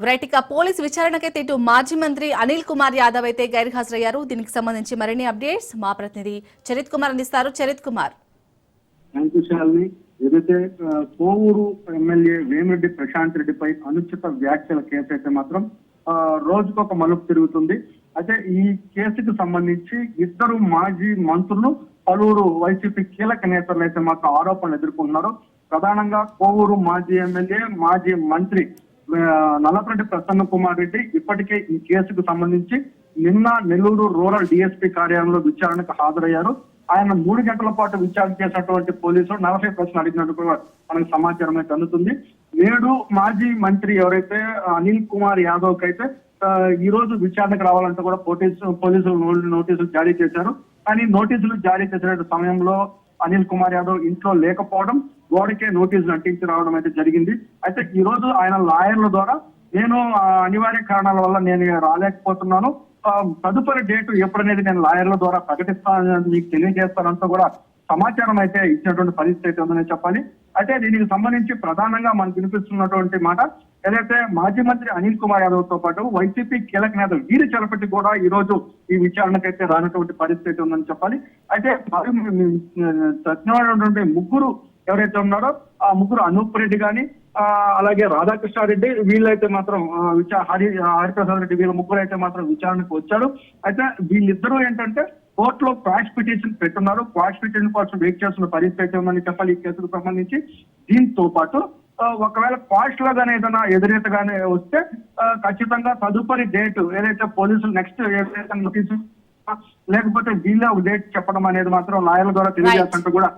Right police విచారణకైతే ఇటు మాజీ మంత్రి అనిల్ కుమార్ యాదవ్ అయితే గైర్హాజరయ్యారు. దీనికి సంబంధించి మరిన్ని అప్డేట్స్ మా ప్రతినిధి చరిత్ కుమార్ అందిస్తారు. చరిత్ కుమార్. ఏదైతే కోవూరు ఎమ్మెల్యే వేమిరెడ్డి ప్రశాంత్ రెడ్డిపై అనుచిత వ్యాఖ్యల కేసు అయితే మాత్రం ఆ, రోజుకొక మలుపు తిరుగుతుంది. అయితే ఈ కేసుకు సంబంధించి ఇద్దరు మాజీ మంత్రులు పలువురు వైసీపీ కీలక నేతలు అయితే మాత్రం ఆరోపణలు ఎదుర్కొంటున్నారు. ప్రధానంగా కోవూరు మాజీ ఎమ్మెల్యే మాజీ మంత్రి నల్లపరెడ్డి ప్రసన్న కుమార్ రెడ్డి ఇప్పటికే ఈ కేసుకు సంబంధించి నిన్న నెల్లూరు రూరల్ డిఎస్పీ కార్యాలయంలో విచారణకు హాజరయ్యారు. ఆయన మూడు గంటల పాటు విచారణ చేసినటువంటి పోలీసులు నలభై ప్రశ్నలు అడిగినట్టు కూడా మనకు సమాచారం అయితే అందుతుంది. నేడు మాజీ మంత్రి ఎవరైతే అనిల్ కుమార్ యాదవ్ కైతే ఈ రోజు విచారణకు రావాలంటే కూడా పోలీసు పోలీసులు నోటీసులు జారీ చేశారు. కానీ నోటీసులు జారీ చేసిన సమయంలో అనిల్ కుమార్ యాదవ్ ఇంట్లో లేకపోవడం గోడకే నోటీసులు అంటించి రావడం అయితే జరిగింది. అయితే ఈ రోజు ఆయన లాయర్ల ద్వారా నేను అనివార్య కారణాల వల్ల నేను రాలేకపోతున్నాను. తదుపరి డేట్ ఎప్పుడనేది నేను లాయర్ల ద్వారా ప్రకటిస్తానని మీకు తెలియజేస్తానంటూ కూడా సమాచారం అయితే ఇచ్చినటువంటి పరిస్థితి అయితే ఉందని చెప్పాలి. అయితే దీనికి సంబంధించి ప్రధానంగా మనకు వినిపిస్తున్నటువంటి మాట ఏదైతే మాజీ మంత్రి అనిల్ కుమార్ యాదవ్తో పాటు వైసీపీ కీలక నేతలు వీరి చలపతి కూడా ఈ రోజు ఈ విచారణకైతే రానటువంటి పరిస్థితి అయితే ఉందని చెప్పాలి. అయితే ముగ్గురు ఎవరైతే ఉన్నారో ఆ ముగ్గురు అనూప్ రెడ్డి గాని అలాగే రాధాకృష్ణారెడ్డి వీళ్ళైతే మాత్రం ఆ, విచా హరి హరిప్రసాద్ రెడ్డి వీళ్ళ ముగ్గురు అయితే మాత్రం విచారణకు వచ్చారు. అయితే వీళ్ళిద్దరూ ఏంటంటే కోర్టులో క్వాష్ పిటిషన్ పెట్టున్నారు. క్వాష్ పిటిషన్ కోసం వెయిట్ చేస్తున్న పరిస్థితి అయితే ఉందని చెప్పాలి. ఈ కేసుకు సంబంధించి దీంతో పాటు ఒకవేళ క్వాష్లో గానీ ఏదైనా ఎదురీతగానే వస్తే ఆ, ఖచ్చితంగా తదుపరి డేట్ ఏదైతే పోలీసులు నెక్స్ట్ ఏదైతే నోటీసు లేకపోతే వీళ్ళే ఒక డేట్ చెప్పడం అనేది మాత్రం లాయర్ల ద్వారా తెలియజేస్తుంటూ కూడా